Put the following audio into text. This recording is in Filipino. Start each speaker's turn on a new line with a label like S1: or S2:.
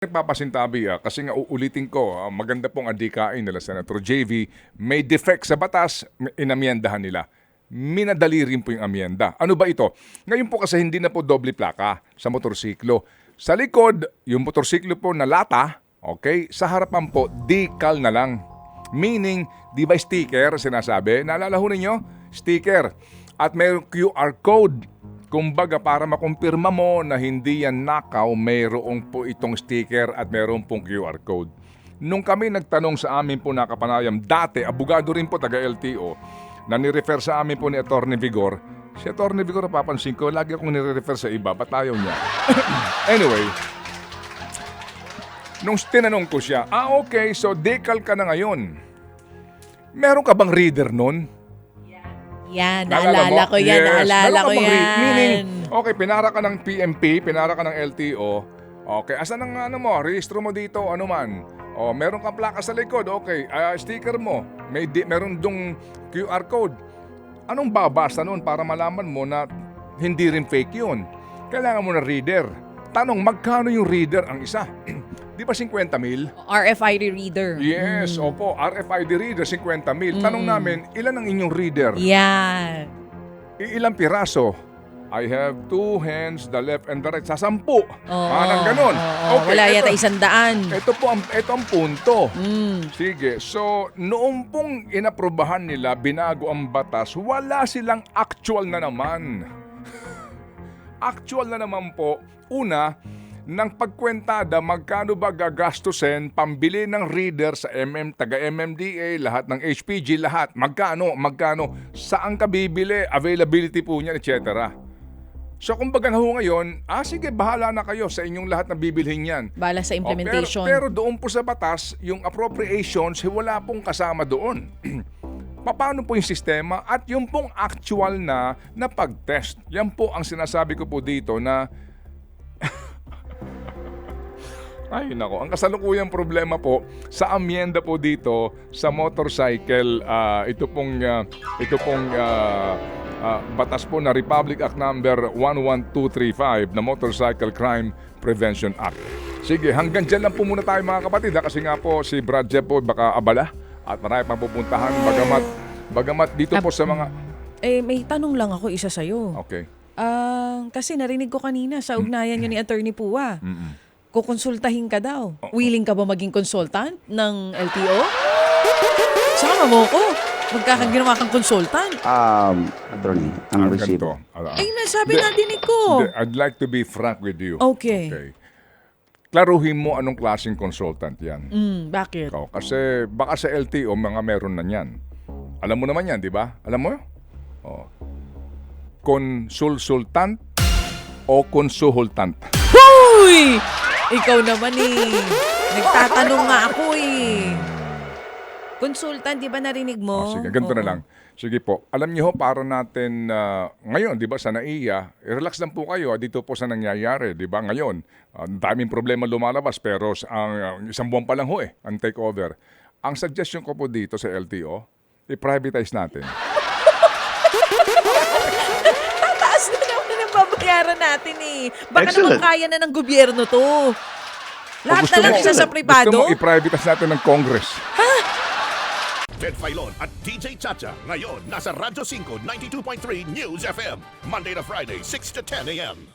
S1: Nagpapasintabi ah, kasi nga uulitin ko, ah, maganda pong adikain nila Senator JV, may defect sa batas, may- nila. Minadali rin po yung amyenda. Ano ba ito? Ngayon po kasi hindi na po doble plaka sa motorsiklo. Sa likod, yung motorsiklo po na lata, okay, sa harapan po, decal na lang. Meaning, di ba sticker, sinasabi? Naalala ho ninyo? Sticker. At may QR code Kumbaga para makumpirma mo na hindi yan nakaw, mayroong po itong sticker at mayroong pong QR code. Nung kami nagtanong sa amin po nakapanayam, dati, abogado rin po taga LTO, na nirefer sa amin po ni Attorney Vigor, si Attorney Vigor napapansin ko, lagi akong nire-refer sa iba, ba't ayaw niya? anyway, nung tinanong ko siya, ah okay, so decal ka na ngayon. Meron ka bang reader nun?
S2: Yan,
S1: Naalala
S2: naalala
S1: mo?
S2: ko yan,
S1: Yes.
S2: naalala ko yan.
S1: Meaning, okay, pinara ka ng PMP, pinara ka ng LTO. Okay, asan ang ano mo, rehistro mo dito, ano man. O, meron kang plaka sa likod, okay, ah, sticker mo, may di, meron dong QR code. Anong babasa nun para malaman mo na hindi rin fake yun? Kailangan mo na reader. Tanong, magkano yung reader ang isa? Di ba 50 mil?
S2: RFID reader.
S1: Yes, opo, RFID reader 50 mil. Tanong namin, ilan ang inyong reader?
S2: Yan.
S1: I- ilang piraso? I have two hands, the left and the right. Sa sampu.
S2: Oo,
S1: Parang ganun.
S2: oo, wala
S1: ito-
S2: yata isang daan.
S1: Ito po ang, ito ang punto.
S2: Mm.
S1: Sige, so noong pong inaprubahan nila, binago ang batas, wala silang actual na naman. actual na naman po, una, ng pagkwentada magkano ba gagastusin pambili ng reader sa MM, taga MMDA, lahat ng HPG, lahat. Magkano, magkano, saan ka bibili, availability po niyan, etc. So kumbaga na ho ngayon, ah sige, bahala na kayo sa inyong lahat na bibilhin yan.
S2: Bala sa
S1: Oh,
S2: implementation.
S1: pero, pero doon po sa batas, yung appropriations, wala pong kasama doon. Paano po yung sistema at yung pong actual na na pag-test. Yan po ang sinasabi ko po dito na Ay nako, ang kasalukuyang problema po sa amyenda po dito sa motorcycle, ah, ito pong ah, ito pong ah, ah, batas po na Republic Act number 11235 na Motorcycle Crime Prevention Act. Sige, hanggang dyan lang po muna tayo mga kapatid ha, kasi nga po si Brad Jeff po baka abala at marami pang pupuntahan bagamat bagamat dito po sa mga
S2: Eh, may tanong lang ako isa sa'yo.
S1: Okay.
S2: Ah, kasi narinig ko kanina sa ugnayan yun ni Attorney Pua.
S1: Mm-mm.
S2: Kukonsultahin ka daw. Willing ka ba maging consultant ng LTO? Sama mo ko. Magkakaginawa kang consultant.
S3: Um, attorney,
S1: Ah,
S3: ang
S1: ganito.
S3: resibo.
S1: Ah,
S2: Ay, nasabi
S1: Hindi.
S2: na dinig ko.
S1: Hindi, I'd like to be frank with you.
S2: Okay.
S1: Okay. Klaruhin mo anong klaseng consultant yan.
S2: Mm, bakit?
S1: Ikaw. Kasi baka sa LTO mga meron na yan. Alam mo naman yan, di ba? Alam mo? Oh. Konsulsultant o konsuhultant.
S2: Huy! Ikaw naman eh. Nagtatanong nga ako eh. Consultant, di ba narinig mo?
S1: Oh, sige, ganito na
S2: Oo.
S1: lang. Sige po. Alam niyo ho, para natin ah, ngayon, 'di ba, sa NAIA, eh, relax lang po kayo ah, dito po sa nangyayari, 'di ba? Ngayon, ah, ang daming problema lumalabas pero sa- ang ah, isang buwan pa lang ho eh ang takeover. Ang suggestion ko po dito sa LTO, i-privatize natin.
S2: Naman ang babayaran natin eh. Baka naman
S3: Excellent.
S2: kaya na ng gobyerno to. Lahat
S1: gusto
S2: na lang isa sa
S1: Gusto
S2: privado.
S1: mo i-privatize natin ng Congress.
S4: Ted Filon at DJ Chacha. Ngayon, nasa Radyo 5, 92.3 News FM. Monday to Friday, 6 to 10 a.m.